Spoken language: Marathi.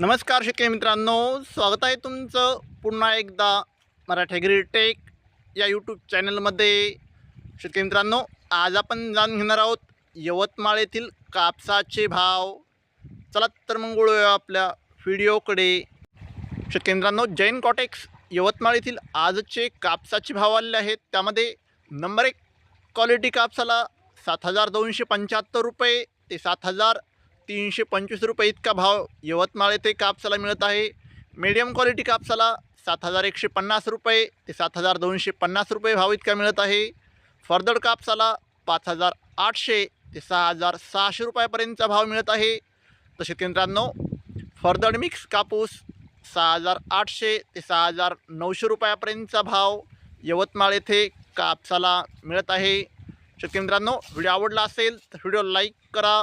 नमस्कार शेतकरी मित्रांनो स्वागत आहे तुमचं पुन्हा एकदा मराठी टेक या यूट्यूब चॅनलमध्ये शेतकरी मित्रांनो आज आपण जाणून घेणार आहोत यवतमाळ येथील कापसाचे भाव. चला तर मग वळूया आपल्या व्हिडिओकडे. शेतकरी मित्रांनो जैन कॉटेक्स यवतमाळ येथील आजचे कापसाचे भाव आलेले आहेत. त्यामध्ये नंबर एक क्वालिटी कापसाला सात हजार दोनशे पंच्याहत्तर रुपये ते सात हजार तीनशे पंचवीस रुपये इतका भाव यवतमाळ येथे कापसाला मिळत आहे. मीडियम क्वालिटी कापसाला सात हजार एकशे पन्नास रुपये ते सात हजार दोनशे पन्नास रुपये भाव इतका मिळत आहे. फर्दड कापसाला पाच हजार आठशे ते सहा हजार सहाशे रुपयापर्यंतचा भाव मिळत आहे. तसे केंद्रांनो फर्दड मिक्स कापूस सहा हजार आठशे ते सहा हजार नऊशे रुपयापर्यंतचा भाव यवतमाळ येथे कापसाला मिळत आहे. शेतकरी मित्रांनो व्हिडिओ आवडला असेल तर व्हिडिओ लाईक करा.